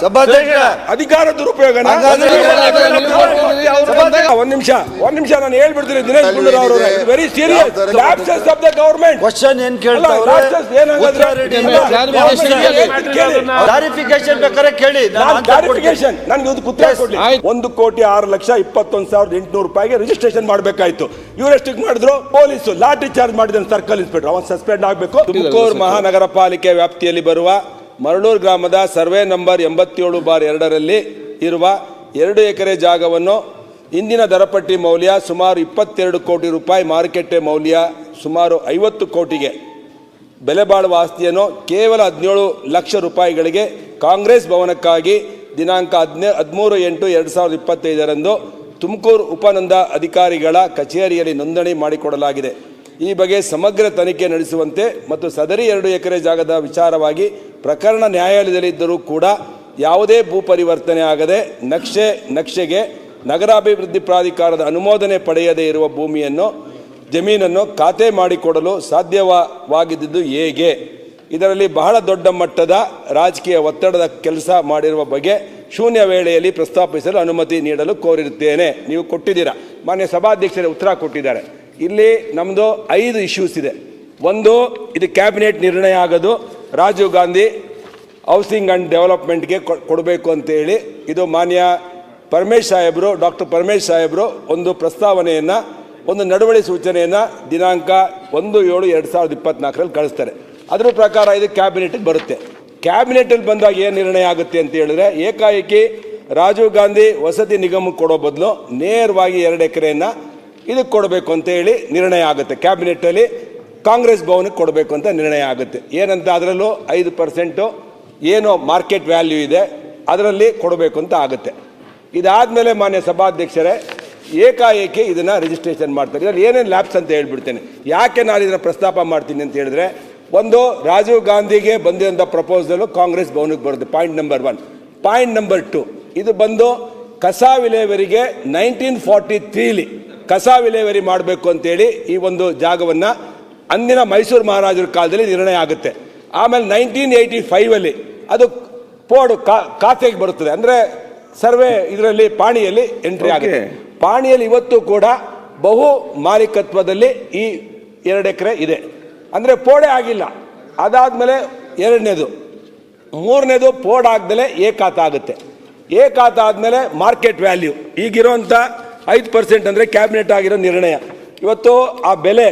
ಸಭಾಧ್ಯಕ್ಷ ಅಧಿಕಾರ ದುರುಪಯೋಗ ಒಂದ್ ನಿಮಿಷ ಒಂದ್ ನಿಮಿಷ ನಾನು ಹೇಳ್ಬಿಡ್ತೀನಿ ದಿನೇಶ್ ಗುಂಡೂರಾವ್ ಅವರು very serious lapses of the government question ಏನ್ ಕ್ಲಾರಿಫಿಕೇಶನ್ ಬೇಕಾದ್ರೆ ಕೇಳಿ ಕ್ಲಾರಿಫಿಕೇಶನ್ ನನ್ಗೆ ಒಂದು ಕುತ್ರ ಕೊಡ್ಲಿ. ಒಂದು ಕೋಟಿ ಆರು ಲಕ್ಷ ಇಪ್ಪತ್ತೊಂದು ಸಾವಿರದ ಎಂಟುನೂರು ರೂಪಾಯಿಗೆ ರಿಜಿಸ್ಟ್ರೇಷನ್ ಮಾಡಬೇಕಾಯ್ತು ಇವರೆಷ್ಟಕ್ಕೆ ಮಾಡಿದ್ರು ಪೊಲೀಸ್ ಲಾಠಿ ಚಾರ್ಜ್ ಮಾಡಿದ ಸರ್ಕಲ್ ಇನ್ಸ್ಪೆಕ್ಟರ್ ಅವನ್ ಸಸ್ಪೆಂಡ್ ಆಗಬೇಕು ತುಮಕೂರು ಮಹಾನಗರ ಪಾಲಿಕೆ ವ್ಯಾಪ್ತಿಯಲ್ಲಿ ಬರುವ ಮರಳೂರು ಗ್ರಾಮದ ಸರ್ವೆ ನಂಬರ್ ಎಂಬತ್ತೇಳು ಬಾರ್ ಎರಡರಲ್ಲಿ ಇರುವ ಎರಡು ಎಕರೆ ಜಾಗವನ್ನು ಇಂದಿನ ದರಪಟ್ಟಿ ಮೌಲ್ಯ ಸುಮಾರು ಇಪ್ಪತ್ತೆರಡು ಕೋಟಿ ರೂಪಾಯಿ ಮಾರುಕಟ್ಟೆ ಮೌಲ್ಯ ಸುಮಾರು ಐವತ್ತು ಕೋಟಿಗೆ. ಬೆಲೆ ಬಾಳುವ ಆಸ್ತಿಯನ್ನು ಕೇವಲ ಹದಿನೇಳು ಲಕ್ಷ ರೂಪಾಯಿಗಳಿಗೆ ಕಾಂಗ್ರೆಸ್ ಭವನಕ್ಕಾಗಿ ದಿನಾಂಕ ಹದಿನೇ, ಹದಿಮೂರು ಎಂಟು ಎರಡು ಸಾವಿರದ ಇಪ್ಪತ್ತೈದರಂದು ತುಮಕೂರು ಉಪನಂದ ಅಧಿಕಾರಿಗಳ ಕಚೇರಿಯಲ್ಲಿ ನೋಂದಣಿ ಮಾಡಿಕೊಡಲಾಗಿದೆ. ಈ ಬಗ್ಗೆ ಸಮಗ್ರ ತನಿಖೆ ನಡೆಸುವಂತೆ ಮತ್ತು ಸದರಿ ಎರಡು ಎಕರೆ ಜಾಗದ ವಿಚಾರವಾಗಿ ಪ್ರಕರಣ ನ್ಯಾಯಾಲಯದಲ್ಲಿದ್ದರೂ ಕೂಡ ಯಾವುದೇ ಭೂ ಪರಿವರ್ತನೆ ಆಗದೆ ನಕ್ಷೆ ನಕ್ಷೆಗೆ ನಗರಾಭಿವೃದ್ಧಿ ಪ್ರಾಧಿಕಾರದ ಅನುಮೋದನೆ ಪಡೆಯದೇ ಇರುವ ಭೂಮಿಯನ್ನು, ಜಮೀನನ್ನು ಖಾತೆ ಮಾಡಿಕೊಡಲು ಸಾಧ್ಯವಾಗಿದ್ದು ಹೇಗೆ? ಇದರಲ್ಲಿ ಬಹಳ ದೊಡ್ಡ ಮಟ್ಟದ ರಾಜಕೀಯ ಒತ್ತಡದ ಕೆಲಸ ಮಾಡಿರುವ ಬಗ್ಗೆ ಶೂನ್ಯ ವೇಳೆಯಲ್ಲಿ ಪ್ರಸ್ತಾಪಿಸಲು ಅನುಮತಿ ನೀಡಲು ಕೋರಿರುತ್ತೇನೆ. ನೀವು ಕೊಟ್ಟಿದ್ದೀರಾ? ಮಾನ್ಯ ಸಭಾಧ್ಯಕ್ಷರೇ ಉತ್ತರ ಕೊಟ್ಟಿದ್ದಾರೆ. ಇಲ್ಲಿ ನಮ್ಮದು ಐದು ಇಶ್ಯೂಸ್ ಇದೆ. ಒಂದು, ಇದು ಕ್ಯಾಬಿನೆಟ್ ನಿರ್ಣಯ ಆಗೋದು. ರಾಜೀವ್ ಗಾಂಧಿ ಹೌಸಿಂಗ್ ಆ್ಯಂಡ್ ಡೆವಲಪ್ಮೆಂಟ್ಗೆ ಕೊಡಬೇಕು ಅಂತೇಳಿ ಇದು ಮಾನ್ಯ ಪರಮೇಶ್ ಸಾಹೇಬರು, ಡಾಕ್ಟರ್ ಪರಮೇಶ್ ಸಾಹೇಬರು ಒಂದು ಪ್ರಸ್ತಾವನೆಯನ್ನು, ಒಂದು ನಡವಳಿ ಸೂಚನೆಯನ್ನು ದಿನಾಂಕ ಒಂದು, ಏಳು, ಎರಡು ಸಾವಿರದ ಇಪ್ಪತ್ನಾಲ್ಕರಲ್ಲಿ ಕಳಿಸ್ತಾರೆ. ಅದ್ರ ಪ್ರಕಾರ ಇದು ಕ್ಯಾಬಿನೆಟ್ಗೆ ಬರುತ್ತೆ. ಕ್ಯಾಬಿನೆಟಲ್ಲಿ ಬಂದಾಗ ಏನು ನಿರ್ಣಯ ಆಗುತ್ತೆ ಅಂತ ಹೇಳಿದ್ರೆ ಏಕಾಏಕಿ ರಾಜೀವ್ ಗಾಂಧಿ ವಸತಿ ನಿಗಮಕ್ಕೆ ಕೊಡೋ ಬದಲು ನೇರವಾಗಿ ಎರಡು ಎಕರೆಯನ್ನು ಇದಕ್ಕೆ ಕೊಡಬೇಕು ಅಂತ ಹೇಳಿ ನಿರ್ಣಯ ಆಗುತ್ತೆ. ಕ್ಯಾಬಿನೆಟ್ಟಲ್ಲಿ ಕಾಂಗ್ರೆಸ್ ಭವನಕ್ಕೆ ಕೊಡಬೇಕು ಅಂತ ನಿರ್ಣಯ ಆಗುತ್ತೆ. ಏನಂತ ಅದರಲ್ಲೂ ಐದು ಪರ್ಸೆಂಟು ಏನು ಮಾರ್ಕೆಟ್ ವ್ಯಾಲ್ಯೂ ಇದೆ, ಅದರಲ್ಲಿ ಕೊಡಬೇಕು ಅಂತ ಆಗುತ್ತೆ. ಇದಾದಮೇಲೆ ಮಾನ್ಯ ಸಭಾಧ್ಯಕ್ಷರೇ, ಏಕಾಏಕಿ ಇದನ್ನು ರಿಜಿಸ್ಟ್ರೇಷನ್ ಮಾಡ್ತಾರೆ. ಇದರಲ್ಲಿ ಏನೇನು ಲ್ಯಾಬ್ಸ್ ಅಂತ ಹೇಳ್ಬಿಡ್ತೇನೆ. ಯಾಕೆ ನಾನು ಇದನ್ನು ಪ್ರಸ್ತಾಪ ಮಾಡ್ತೀನಿ ಅಂತ ಹೇಳಿದ್ರೆ, ಒಂದು, ರಾಜೀವ್ ಗಾಂಧಿಗೆ ಬಂದಿರೋಂಥ ಪ್ರಪೋಸಲು ಕಾಂಗ್ರೆಸ್ ಭವನಕ್ಕೆ ಬರುತ್ತೆ point number one point number two ಇದು ಬಂದು ಕಸ ವಿಲೇವರಿಗೆ ನೈನ್ಟೀನ್ ಫಾರ್ಟಿ ತ್ರೀಲಿ ಕಸ ವಿಲೇವರಿ ಮಾಡಬೇಕು ಅಂತೇಳಿ ಈ ಒಂದು ಜಾಗವನ್ನು ಅಂದಿನ ಮೈಸೂರು ಮಹಾರಾಜರ ಕಾಲದಲ್ಲಿ ನಿರ್ಣಯ ಆಗುತ್ತೆ. ಆಮೇಲೆ ನೈನ್ಟೀನ್ ಏಯ್ಟಿ ಫೈವಲ್ಲಿ ಅದು ಪೋಡು ಕಾ- ಖಾತೆಗೆ ಬರುತ್ತದೆ. ಅಂದರೆ ಸರ್ವೆ ಇದರಲ್ಲಿ ಪಾಣಿಯಲ್ಲಿ ಎಂಟ್ರಿ ಆಗುತ್ತೆ. ಪಾಣಿಯಲ್ಲಿ ಇವತ್ತು ಕೂಡ ಬಹು ಮಾಲೀಕತ್ವದಲ್ಲಿ ಈ ಎರಡು ಎಕರೆ ಇದೆ. ಅಂದರೆ ಪೋಡೆ ಆಗಿಲ್ಲ. ಅದಾದಮೇಲೆ ಎರಡನೇದು. ಮೂರನೇದು ಪೋಡ್ ಆಗ್ದಲೇ ಏಕಾತ ಆಗುತ್ತೆ. ಏಕಾತ ಆದಮೇಲೆ ಮಾರ್ಕೆಟ್ ವ್ಯಾಲ್ಯೂ. ಈಗಿರೋಂಥ ಐದು ಪರ್ಸೆಂಟ್ ಅಂದರೆ ಕ್ಯಾಬಿನೆಟ್ ಆಗಿರೋ ನಿರ್ಣಯ. ಇವತ್ತು ಆ ಬೆಲೆ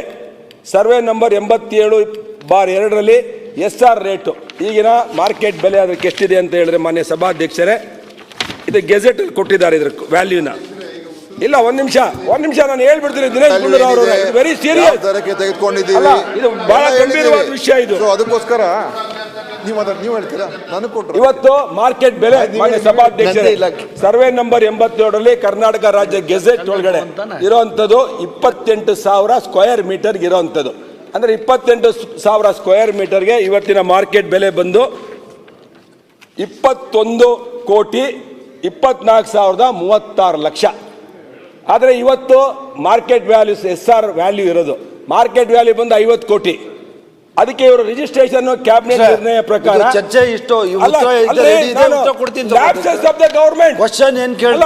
ಸರ್ವೆ ನಂಬರ್ ಎಂಬತ್ತೇಳು ಬಾರ್ ಎರಡರಲ್ಲಿ ಎಸ್ ಆರ್ ರೇಟು. ಈಗಿನ ಮಾರ್ಕೆಟ್ ಬೆಲೆ ಅದಕ್ಕೆ ಎಷ್ಟಿದೆ ಅಂತ ಹೇಳಿದ್ರೆ ಮಾನ್ಯ ಸಭಾಧ್ಯಕ್ಷರೇ ಇದು ಗೆಜೆಟಲ್ಲಿ ಕೊಟ್ಟಿದ್ದಾರೆ ಇದ್ರ ವ್ಯಾಲ್ಯೂನ ಇಲ್ಲ ಒಂದ್ ನಿಮಿಷ ಒಂದ್ ನಿಮಿಷ ನಾನು ಹೇಳ್ಬಿಡ್ತೀನಿ ದಿನೇಶ್ ಗುಂಡೂರಾವ್ ಅವರು ವೆರಿ ಸೀರಿಯಸ್ ತೆಗೆದುಕೊಂಡಿದ್ದೀವಿ ಇದು ಬಹಳ ಗಂಭೀರವಾದ ವಿಷಯ ಇದು. ಅದಕ್ಕೋಸ್ಕರ ನೀವು ಅದನ್ನ ನೀವು ಹೇಳ್ತೀರಾ? ನನಗೆ ಕೊಟ್ಟರು ಇವತ್ತು ಮಾರ್ಕೆಟ್ ಬೆಲೆ ಮಾನ್ಯ ಸಭಾಧ್ಯಕ್ಷರೇ ಸರ್ವೆ ನಂಬರ್ ಎಂಬತ್ತೇಳರಲ್ಲಿ ಕರ್ನಾಟಕ ರಾಜ್ಯ ಗೆಜೆಟ್ ಒಳಗಡೆ ಇರುವಂತದ್ದು ಇಪ್ಪತ್ತೆಂಟು ಸಾವಿರ ಸ್ಕ್ವೇರ್ ಮೀಟರ್ ಇರುವಂತದ್ದು. ಅಂದ್ರೆ ಇಪ್ಪತ್ತೆಂಟು ಸಾವಿರ ಸ್ಕ್ವೇರ್ ಮೀಟರ್ಗೆ ಇವತ್ತಿನ ಮಾರ್ಕೆಟ್ ಬೆಲೆ ಬಂದು ಇಪ್ಪತ್ತೊಂದು ಕೋಟಿ ಇಪ್ಪತ್ನಾಲ್ಕು ಸಾವಿರದ ಮೂವತ್ತಾರು ಲಕ್ಷ. ಆದರೆ ಇವತ್ತು market values S R value ಇರೋದು. ಮಾರ್ಕೆಟ್ ವ್ಯಾಲ್ಯೂ ಬಂದು ಐವತ್ತು ಕೋಟಿ. ಅದಕ್ಕೆ ಇವರು ರಿಜಿಸ್ಟ್ರೇಷನ್ ಕ್ಯಾಬಿನೆಟ್ ನಿರ್ಣಯ ಪ್ರಕಾರ ಚರ್ಚೆ ಇಷ್ಟು ಗವರ್ಮೆಂಟ್. ಕ್ವಶನ್ ಏನ್ ಕೇಳಿ.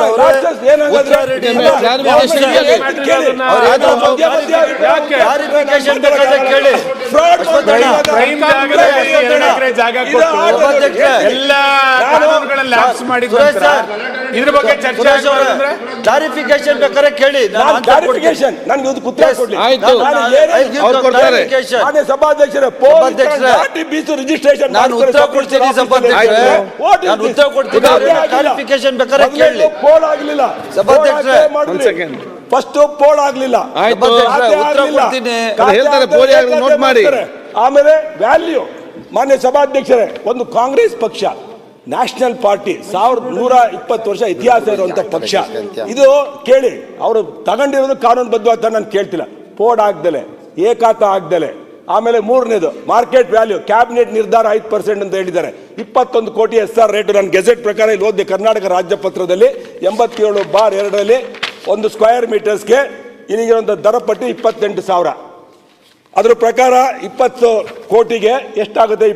ಇದ್ರ ಬಗ್ಗೆ ಚರ್ಚೆ ಆಗ್ಬಾರ್ದಂದ್ರೆ ಬೇಕಾದ್ರೆ ಕೇಳಿ ನಾನು clarification, ನನ್ಗೆ ಕೊಡ್ಲಿ. ಆಯ್ತು. ಅವ್ರು ಕೊಡ್ತಾರೆ. ಮಾನ್ಯ ಸಭಾಧ್ಯಕ್ಷರೇ ಬೀಸು ರಿಜಿಸ್ಟ್ರೇಷನ್ ನಾನು ಉತ್ತರ ಕೊಡ್ತೀನಿ ಸಭಾಧ್ಯಕ್ಷರೇ. ನಾನು ಉತ್ತರ ಕೊಡ್ತೀನಿ. clarification ಬೇಕಾದ್ರೆ ಕೇಳಿ. ಪೋಲ್ ಆಗಲಿಲ್ಲ ಸಭಾಧ್ಯಕ್ಷರೇ, ಒಂದ್ second. ಫಸ್ಟ್ ಪೋಲ್ ಆಗಲಿಲ್ಲ ಆಯ್ತು. ಉತ್ತರ ಆಗ್ಲಿಲ್ಲ. ಕೊಡ್ತೀನಿ. ಹೇಳ್ತಾರೆ, ಆಗ್ದಲೇ ಪೋಲಿ ನೋಟ್ ಮಾಡಿ. ಆಮೇಲೆ ವ್ಯಾಲ್ಯೂ ಮಾನ್ಯ ಸಭಾಧ್ಯಕ್ಷರೇ ಒಂದು ಕಾಂಗ್ರೆಸ್ ಪಕ್ಷ ನ್ಯಾಷನಲ್ ಪಾರ್ಟಿ ಸಾವಿರದ ನೂರ ಇಪ್ಪತ್ತು ವರ್ಷ ಇತಿಹಾಸ ಇರುವಂತ ಪಕ್ಷ. ಇದು ಕೇಳಿ, ಅವರು ತಗೊಂಡಿರೋದು ಕಾನೂನು ಅಂತ ನಾನು ಕೇಳ್ತಿಲ್ಲ. ಪೋಡ್ ಆಗ್ದಲೆ, ಏಕಾತ ಆಗ್ದಲೆ, ಆಮೇಲೆ ಮೂರನೇದು ಮಾರ್ಕೆಟ್ ವ್ಯಾಲ್ಯೂ ಕ್ಯಾಬಿನೆಟ್ ನಿರ್ಧಾರ ಐದು ಪರ್ಸೆಂಟ್ ಅಂತ ಹೇಳಿದ್ದಾರೆ. ಇಪ್ಪತ್ತೊಂದು ಕೋಟಿ ಎಸ್ ಆರ್ ರೇಟ್ ನಾನು ಗೆಜೆಟ್ ಪ್ರಕಾರ ಇಲ್ಲಿ ಓದಿದೆ, ಕರ್ನಾಟಕ ರಾಜ್ಯ ಪತ್ರದಲ್ಲಿ ಎಂಬತ್ತೇಳು ಬಾರ್ ಎರಡರಲ್ಲಿ ಒಂದು ಸ್ಕ್ವೇರ್ ಮೀಟರ್ಸ್ಗೆ ಇಲ್ಲಿಗಿರುವಂಥ ದರ ಪಟ್ಟಿ ಇಪ್ಪತ್ತೆಂಟು ಸಾವಿರ. ಅದ್ರ ಪ್ರಕಾರ ಇಪ್ಪತ್ತು ಕೋಟಿಗೆ ಎಷ್ಟಾಗುತ್ತೆ?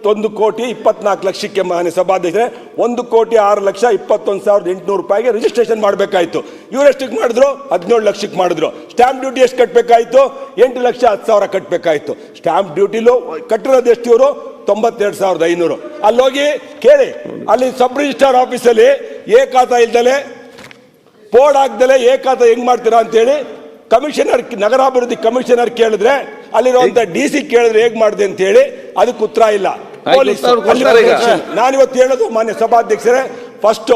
ಇಪ್ಪತ್ತೊಂದು ಕೋಟಿ ಇಪ್ಪತ್ನಾಲ್ಕು ಲಕ್ಷಕ್ಕೆ ಮಾನ್ಯ ಸಭಾಧ್ಯಕ್ಷರೇ ಒಂದು ಕೋಟಿ ಆರು ಲಕ್ಷ ಇಪ್ಪತ್ತೊಂದು ಸಾವಿರದ ಎಂಟುನೂರು ರೂಪಾಯಿಗೆ ರಿಜಿಸ್ಟ್ರೇಷನ್ ಮಾಡಬೇಕಾಯ್ತು. ಇವ್ರು ಎಷ್ಟಕ್ಕೆ ಮಾಡಿದ್ರು? ಹದಿನೇಳು ಲಕ್ಷಕ್ಕೆ ಮಾಡಿದ್ರು. ಸ್ಟ್ಯಾಂಪ್ ಡ್ಯೂಟಿ ಎಷ್ಟು ಕಟ್ಟಬೇಕಾಯಿತು ಎಂಟು ಲಕ್ಷ ಹತ್ತು ಸಾವಿರ ಕಟ್ಟಬೇಕಾಯ್ತು ಸ್ಟ್ಯಾಂಪ್ ಡ್ಯೂಟಿಲು ಕಟ್ಟಿರೋದು ಎಷ್ಟು ಇವರು? ತೊಂಬತ್ತೆರಡು ಸಾವಿರದ ಐನೂರು. ಅಲ್ಲೋಗಿ ಕೇಳಿ ಅಲ್ಲಿ ಸಬ್ ರಿಜಿಸ್ಟ್ರಾರ್ ಆಫೀಸಲ್ಲಿ ಏಕಾತ ಇಲ್ದಲೆ ಬೋರ್ಡ್ ಆಗ್ದಲೆ ಏಕಾತ ಹೆಂಗೆ ಮಾಡ್ತೀರಾ ಅಂತೇಳಿ ಕಮಿಷನರ್ ನಗರಾಭಿವೃದ್ಧಿ ಕಮಿಷನರ್ ಕೇಳಿದ್ರೆ ಅಲ್ಲಿರುವಂಥ ಡಿ ಸಿ ಕೇಳಿದ್ರೆ ಹೇಗೆ ಮಾಡಿದೆ ಅಂತ ಹೇಳಿ ಅದಕ್ಕೆ ಉತ್ತರ ಇಲ್ಲ. ನಾನಿವತ್ತು ಹೇಳೋದು ಮಾನ್ಯ ಸಭಾಧ್ಯಕ್ಷರೇ ಫಸ್ಟ್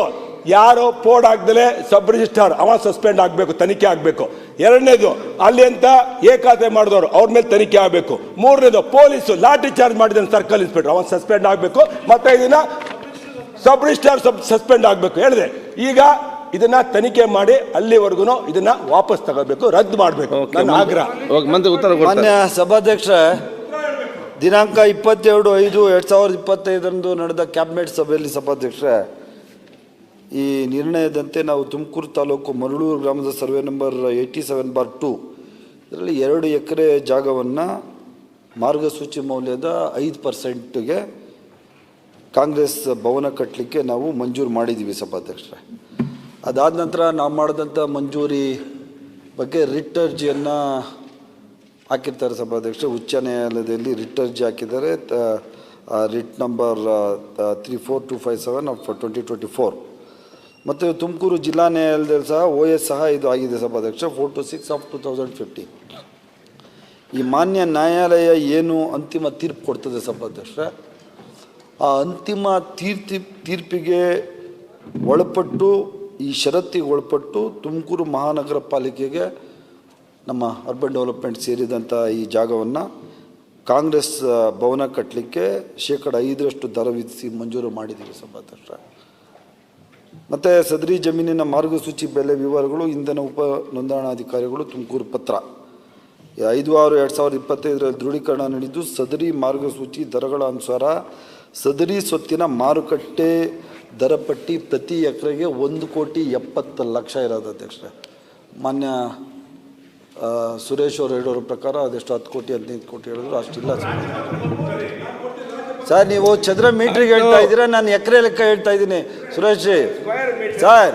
ಯಾರು ಪೋರ್ಡ್ ಹಾಕ್ದಲೆ ಸಬ್ ರಿಜಿಸ್ಟ್ರಾರ್ ಅವ ಸಸ್ಪೆಂಡ್ ಆಗಬೇಕು ತನಿಖೆ ಆಗಬೇಕು. ಎರಡನೇದು ಅಲ್ಲಿ ಅಂತ ಏಕಾತೆ ಮಾಡಿದವರು ಅವ್ರ ಮೇಲೆ ತನಿಖೆ ಆಗಬೇಕು. ಮೂರನೇದು ಪೊಲೀಸು ಲಾಠಿ ಚಾರ್ಜ್ ಮಾಡಿದ ಸರ್ಕಲ್ ಇನ್ಸ್ಪೆಕ್ಟರ್ ಅವನ್ ಸಸ್ಪೆಂಡ್ ಆಗಬೇಕು. ಮತ್ತೆ ಇದನ್ನ ಸಬ್ ರಿಜಿಸ್ಟ್ರಾರ್ ಸಬ್ ಸಸ್ಪೆಂಡ್ ಆಗಬೇಕು. ಹೇಳಿದೆ ಈಗ ಇದನ್ನ ತನಿಖೆ ಮಾಡಿ ಅಲ್ಲಿವರೆಗೂ ಇದನ್ನ ವಾಪಸ್ ತಗೋಬೇಕು ರದ್ದು ಮಾಡಬೇಕು. ನನ್ನ ಆಗ್ರಹ. ಓಕೆ ಮಂತ್ರಿ ಉತ್ತರ ಕೊಡ್ತಾರೆ. ಮಾನ್ಯ ಸಭಾಧ್ಯಕ್ಷ ದಿನಾಂಕ ಇಪ್ಪತ್ತೆರಡು ಐದು ಎರಡು ಸಾವಿರದ ಇಪ್ಪತ್ತೈದರಂದು ನಡೆದ ಕ್ಯಾಬಿನೆಟ್ ಸಭೆಯಲ್ಲಿ ಸಭಾಧ್ಯಕ್ಷ ಈ ನಿರ್ಣಯದಂತೆ ನಾವು ತುಮಕೂರು ತಾಲೂಕು ಮರಳೂರು ಗ್ರಾಮದ survey number eighty seven bar two, ಇದರಲ್ಲಿ ಎರಡು ಎಕರೆ ಜಾಗವನ್ನು ಮಾರ್ಗಸೂಚಿ ಮೌಲ್ಯದ ಐದು ಪರ್ಸೆಂಟ್ಗೆ ಕಾಂಗ್ರೆಸ್ ಭವನ ಕಟ್ಟಲಿಕ್ಕೆ ನಾವು ಮಂಜೂರು ಮಾಡಿದ್ದೀವಿ ಸಭಾಧ್ಯಕ್ಷರೇ. ಅದಾದ ನಂತರ ನಾವು ಮಾಡಿದಂಥ ಮಂಜೂರಿ ಬಗ್ಗೆ ರಿಟ್ ಅರ್ಜಿಯನ್ನು ಹಾಕಿರ್ತಾರೆ ಸಭಾಧ್ಯಕ್ಷ. ಉಚ್ಚ ನ್ಯಾಯಾಲಯದಲ್ಲಿ ರಿಟ್ ಅರ್ಜಿ ಹಾಕಿದ್ದಾರೆ. Writ number three four two five seven of twenty twenty four ಮತ್ತು ತುಮಕೂರು ಜಿಲ್ಲಾ ನ್ಯಾಯಾಲಯದಲ್ಲಿ ಸಹ ಓ ಎಸ್ ಸಹ ಇದು ಆಗಿದೆ ಸಭಾಧ್ಯಕ್ಷ. Four two six of two thousand fifty ಈ ಮಾನ್ಯ ನ್ಯಾಯಾಲಯ ಏನು ಅಂತಿಮ ತೀರ್ಪು ಕೊಡ್ತದೆ ಸಭಾಧ್ಯಕ್ಷ? ಆ ಅಂತಿಮ ತೀರ್ತಿ, ತೀರ್ಪಿಗೆ ಒಳಪಟ್ಟು, ಈ ಷರತ್ತಿಗೆ ಒಳಪಟ್ಟು ತುಮಕೂರು ಮಹಾನಗರ ಪಾಲಿಕೆಗೆ ನಮ್ಮ ಅರ್ಬನ್ ಡೆವಲಪ್ಮೆಂಟ್ ಸೇರಿದಂಥ ಈ ಜಾಗವನ್ನು ಕಾಂಗ್ರೆಸ್ ಭವನ ಕಟ್ಟಲಿಕ್ಕೆ ಶೇಕಡ ಐದರಷ್ಟು ದರ ವಿಧಿಸಿ ಮಂಜೂರು ಮಾಡಿದ್ದೀವಿ ಸಭಾಧ್ಯಕ್ಷ ಮತ್ತು ಸದರಿ ಜಮೀನಿನ ಮಾರ್ಗಸೂಚಿ ಬೆಲೆ ವಿವರಗಳು, ಇಂಧನ ಉಪ ನೋಂದಣಾಧಿಕಾರಿಗಳು ತುಮಕೂರು ಪತ್ರ. ಐದು ಆರು ಎರಡು ಸಾವಿರದ ಇಪ್ಪತ್ತೈದರಲ್ಲಿ ದೃಢೀಕರಣ ನೀಡಿದ್ದು ಸದರಿ ಮಾರ್ಗಸೂಚಿ ದರಗಳ ಅನುಸಾರ ಸದರಿ ಸ್ವತ್ತಿನ ಮಾರುಕಟ್ಟೆ ದರ ಪಟ್ಟಿ ಪ್ರತಿ ಎಕರೆಗೆ ಒಂದು ಕೋಟಿ ಎಪ್ಪತ್ತು ಲಕ್ಷ ಇರೋದು ಅಧ್ಯಕ್ಷ ಮಾನ್ಯ ಸುರೇಶ್ ಅವರು ಹೇಳೋರ ಪ್ರಕಾರ ಅದೆಷ್ಟು ಹತ್ತು ಕೋಟಿ, ಹದಿನೈದು ಕೋಟಿ ಹೇಳಿದ್ರು ಅಷ್ಟಿಲ್ಲ ಸರ್. ಸರ್, ನೀವು ಚದರ ಮೀಟ್ರಿಗೆ ಹೇಳ್ತಾ ಇದ್ದೀರಾ, ನಾನು ಎಕರೆ ಲೆಕ್ಕ ಹೇಳ್ತಾ ಇದ್ದೀನಿ ಸುರೇಶ್ ಸರ್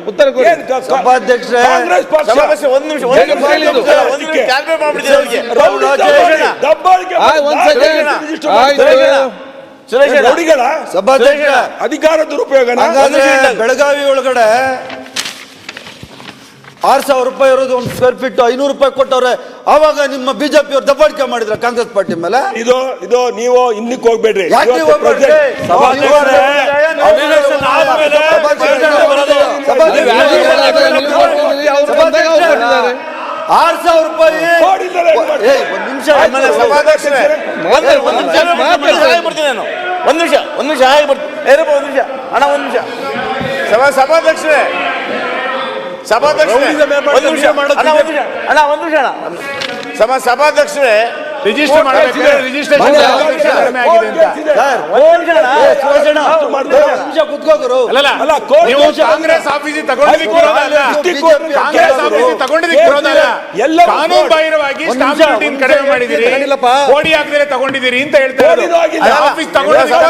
ಉತ್ತರ ಕೊಡಿ. ಸಭಾಧ್ಯಕ್ಷರೇ. ಕಾಂಗ್ರೆಸ್ ಪಕ್ಷ. ಸಭಾಧ್ಯಕ್ಷ ಒಂದು ನಿಮಿಷ ಒಂದು ನಿಮಿಷ ಒಂದು ನಿಮಿಷ ಒಂದು ನಿಮಿಷ ಕ್ಯಾಲ್ಕುಲೇಟ್ ಮಾಡ್ಬಿಡ್ತೀನಿ ಅವ್ರಿಗೆ ರೌಡಿ ದಬ್ಬಾಳಿ, ದಬ್ಬಾಳಿಕೆ ಆಯ್, ಒಂದ್ ಮಾಡಿ second. ರಿಜಿಸ್ಟರ್ ಆಯ್ತು. ಮಾಡ್ತಾರೆ. ಸುರೇಶ್ ಅಣ್ಣ. ರೌಡಿಗಳ ಸಭಾಧ್ಯಕ್ಷ. ಅಧಿಕಾರ ದುರುಪಯೋಗ ಹಾಗಾದ್ರೆ ಬೆಳಗಾವಿ ಒಳಗಡೆ ಆರು ಸಾವಿರ ರೂಪಾಯಿ ಇರೋದು ಒಂದು ಸ್ಕ್ವೇರ್ ಫೀಟ್ ಐನೂರು ರೂಪಾಯಿ ಕೊಟ್ಟವ್ರೆ. ಅವಾಗ ನಿಮ್ಮ ಬಿಜೆಪಿ ಅವರು ದಬ್ಬಾಳಿಕೆ ಮಾಡಿದ್ರ ಕಾಂಗ್ರೆಸ್ ಪಾರ್ಟಿ ಮೇಲೆ? ಇದು ಇದು ನೀವು ಇನ್ನಕ್ಕೆ ಹೋಗ್ಬೇಡ್ರಿ. ಆರು ಸಾವಿರ ರೂಪಾಯಿ ಒಂದ್ ನಿಮಿಷ ಒಂದು ನಿಮಿಷ. ಬರ್ತೀನಿ ನಾನು ಒಂದು ನಿಮಿಷ. ಒಂದು ನಿಮಿಷ ಹಾಗೆ ಬರ್ತೀನಿ ಏರಪ್ಪ ಒಂದು ನಿಮಿಷ. ಅಣ್ಣ ಒಂದು ನಿಮಿಷ. ಸಭಾ ಸಭಾಧ್ಯಕ್ಷರೇ. ಸಭಾಧ್ಯಕ್ಷರೇ. ಒಂದು ನಿಮಿಷ. ಮಾಡೋದು ಅಣ್ಣ ಒಂದು ನಿಮಿಷ. ಅಣ್ಣ ಒಂದು ನಿಮಿಷ ಅಣ್ಣ. ಸಭಾ ಸಭಾಧ್ಯಕ್ಷರೇ ರಿಜಿಸ್ಟರ್ ಮಾಡಬೇಕು ರಿಜಿಸ್ಟ್ರೇಷನ್ ಕಡಿಮೆ ಆಗಿದೆ ಅಂತ. ನೀವು ಕಾಂಗ್ರೆಸ್ ಆಫೀಸಿಗೆ ತಗೊಂಡಿದ್ದಕ್ಕೆ ಕಾಂಗ್ರೆಸ್. ಆಫೀಸಿಗೆ ತಗೊಂಡಿದ್ದಕ್ಕೆ ಎಲ್ಲವೂ ಕಾನೂನು. ಬಾಹಿರವಾಗಿ ಸ್ಟಾಂಪ್ ಡ್ಯೂಟಿನ ಕಡಿಮೆ ಮಾಡಿದಿರಿ. ಕೋಡಿ ಹಾಕದೆ ತಗೊಂಡಿದ್ದೀರಿ ಅಂತ ಹೇಳ್ತಾರೆ ಆಫೀಸ್ ತಗೊಂಡಿದ್ದಕ್ಕೆ